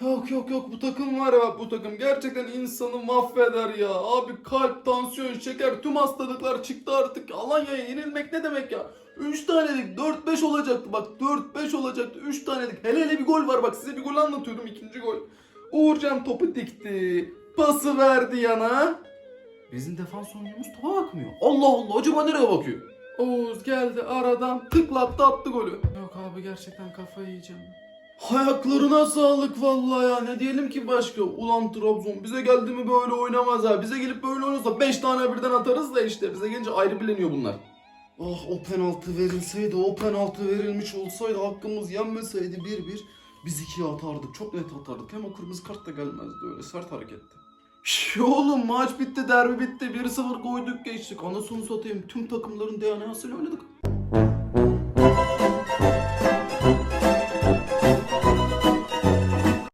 Yok yok yok bu takım var ya bu takım gerçekten insanı mahveder ya. Abi kalp, tansiyon, şeker tüm hastalıklar çıktı artık. Alanya'ya yenilmek ne demek ya? 3 tanelik 4-5 olacaktı bak 4-5 olacaktı 3 tanelik. Hele hele bir gol var bak size bir gol anlatıyordum ikinci gol. Uğurcan topu dikti. Pası verdi yana. Bizim defans oyuncumuz topa bakmıyor. Allah Allah acaba nereye bakıyor? Oğuz geldi aradan tıklattı attı golü. Yok abi gerçekten kafayı yiyeceğim. Ayaklarına sağlık vallahi ya. Ne diyelim ki başka? Ulan Trabzon bize geldi mi böyle oynamaz ha. Bize gelip böyle oynarsa 5 tane birden atarız da işte. Bize gelince ayrı bileniyor bunlar. Ah o penaltı verilseydi, o penaltı verilmiş olsaydı, hakkımız yenmeseydi 1-1 biz ikiye atardık. Çok net atardık. Hem o kırmızı kart da gelmezdi öyle sert hareketti. Şş, oğlum maç bitti, derbi bitti. 1-0 koyduk geçtik. Anasını satayım. Tüm takımların DNA'sıyla oynadık.